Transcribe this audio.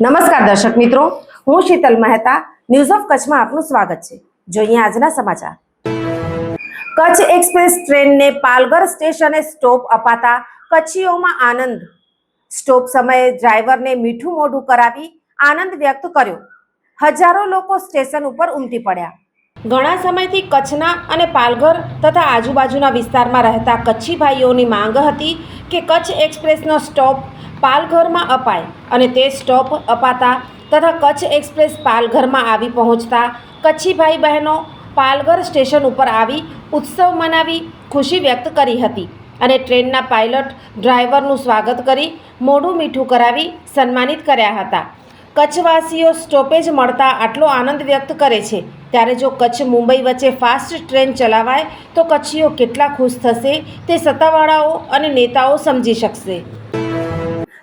નમસ્કાર દર્શક મિત્રો, હું શીતલ મહેતા ન્યૂઝ ઓફ કચ્છમાં આપનું સ્વાગત છે. જોઈએ આજના સમાચાર. કચ્છ એક્સપ્રેસ ટ્રેનને પાલઘર સ્ટેશને સ્ટોપ અપાતા કચ્છીઓમાં આનંદ. સ્ટોપ સમયે ડ્રાઈવરને મીઠું મોઢું કરાવી આનંદ વ્યક્ત કર્યો. હજારો લોકો સ્ટેશન ઉપર ઉમટી પડ્યા. ઘણા સમયથી કચ્છના અને પાલઘર તથા આજુબાજુના વિસ્તારમાં રહેતા કચ્છી ભાઈઓની માંગ હતી કે કચ્છ એક્સપ્રેસનો સ્ટોપ પાલઘરમાં અપાય અને તે સ્ટોપ અપાતા તથા કચ્છ એક્સપ્રેસ પાલઘરમાં આવી પહોંચતા કચ્છી ભાઈ બહેનો પાલઘર સ્ટેશન ઉપર આવી ઉત્સવ મનાવી ખુશી વ્યક્ત કરી હતી અને ટ્રેનના પાયલટ ડ્રાઈવરનું સ્વાગત કરી મોઢું મીઠું કરાવી સન્માનિત કર્યા હતા. કચ્છવાસીઓ સ્ટોપેજ મળતા આટલો આનંદ વ્યક્ત કરે છે. ત્યારે જો કચ્છ મુંબઈ વચ્ચે ફાસ્ટ ટ્રેન ચલાવાય તો કચ્છીઓ કેટલા ખુશ થશે તે સત્તાવાળાઓ અને નેતાઓ સમજી શકશે.